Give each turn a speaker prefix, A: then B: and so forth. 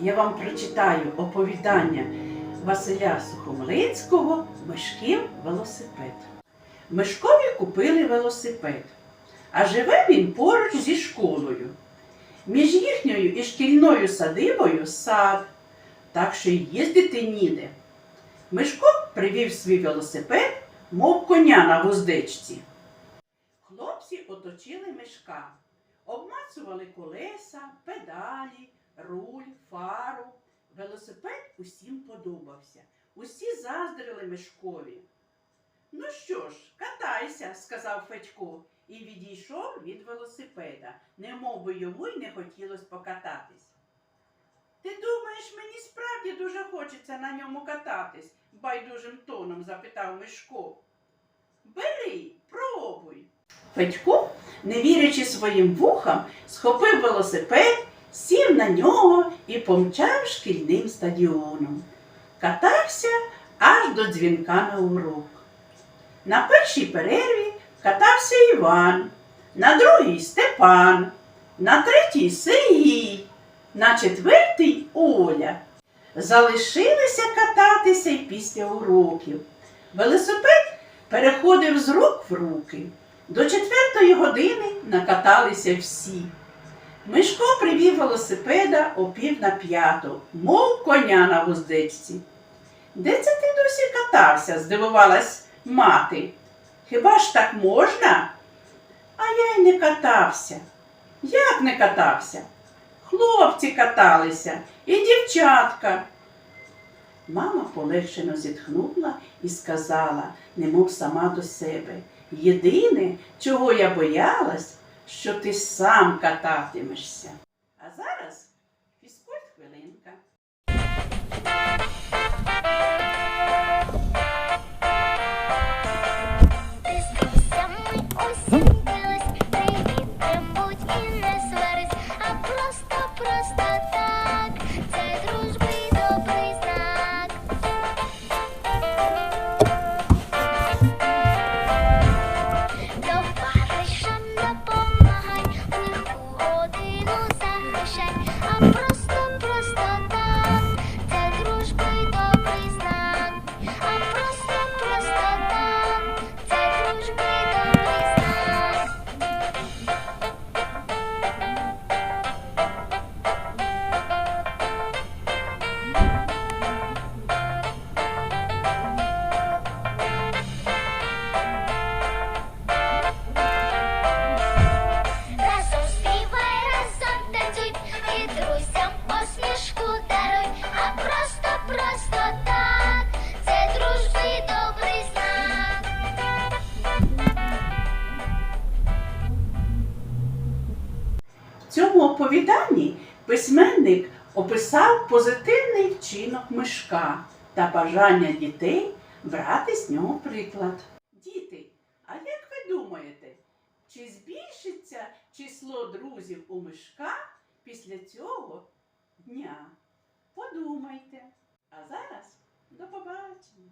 A: я вам прочитаю оповідання Василя Сухомлинського Мишків велосипед. Мишкові купили велосипед, а живе він поруч зі школою. Між їхньою і шкільною садибою сад, так що й їздити ніде. Мишко привів свій велосипед, мов коня на вуздечці. Хлопці оточили мишка, обмацували колеса, педалі, руль, фару. Велосипед усім подобався. Усі заздрили мишкові. Ну що ж, катайся, сказав Федько і відійшов від велосипеда, немов би йому й не хотілося покататись. Ти думаєш, мені справді дуже хочеться на ньому кататись? байдужим тоном запитав Мишко. Бери, пробуй. Федько, не вірячи своїм вухам, схопив велосипед, сів на нього і помчав шкільним стадіоном. Катався аж до дзвінка на урок. На першій перерві катався Іван, на другій Степан, на третій Сергій, на четвертій Оля. Залишилися кататися й після уроків. Велосипед переходив з рук в руки. До четвертої години накаталися всі. Мишко привів велосипеда о пів на п'яту, мов коня на вуздечці. Де це ти досі катався? здивувалась мати. Хіба ж так можна? А я й не катався. Як не катався? Хлопці каталися і дівчатка. Мама полегшено зітхнула і сказала, немов сама до себе. Єдине, чого я боялась, що ти сам кататимешся. Цьому оповіданні письменник описав позитивний вчинок мишка та бажання дітей брати з нього приклад. Діти, а як ви думаєте, чи збільшиться число друзів у мишка після цього дня? Подумайте. А зараз до побачення!